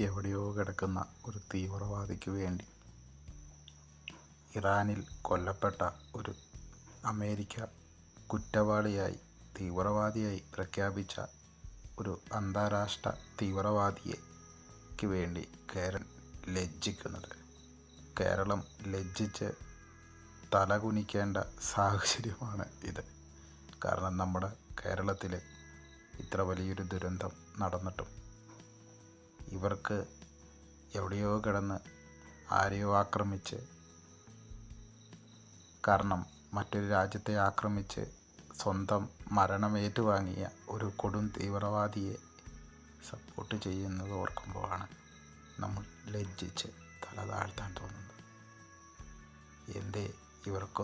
എവിടെയോ കിടക്കുന്ന ഒരു തീവ്രവാദിക്ക് വേണ്ടി ഇറാനിൽ കൊല്ലപ്പെട്ട ഒരു അമേരിക്ക കുറ്റവാളിയായി തീവ്രവാദിയായി പ്രഖ്യാപിച്ച ഒരു അന്താരാഷ്ട്ര തീവ്രവാദിക്ക് വേണ്ടി കേരളം ലജ്ജിക്കുന്നത്. കേരളം ലജ്ജിച്ച് തലകുനിക്കേണ്ട സാഹചര്യമാണ് ഇത്. കാരണം നമ്മുടെ കേരളത്തിൽ ഇത്ര വലിയൊരു ദുരന്തം നടന്നിട്ടും ഇവർക്ക് എവിടെയോ കിടന്ന് ആരെയോ ആക്രമിച്ച് കാരണം മറ്റൊരു രാജ്യത്തെ ആക്രമിച്ച് സ്വന്തം മരണം ഏറ്റുവാങ്ങിയ ഒരു കൊടും തീവ്രവാദിയെ സപ്പോർട്ട് ചെയ്യുന്നത് ഓർക്കുമ്പോഴാണ് നമ്മൾ ലജ്ജിച്ച് തല താഴ്ത്താൻ തോന്നുന്നത്. എന്തേ ഇവർക്കോ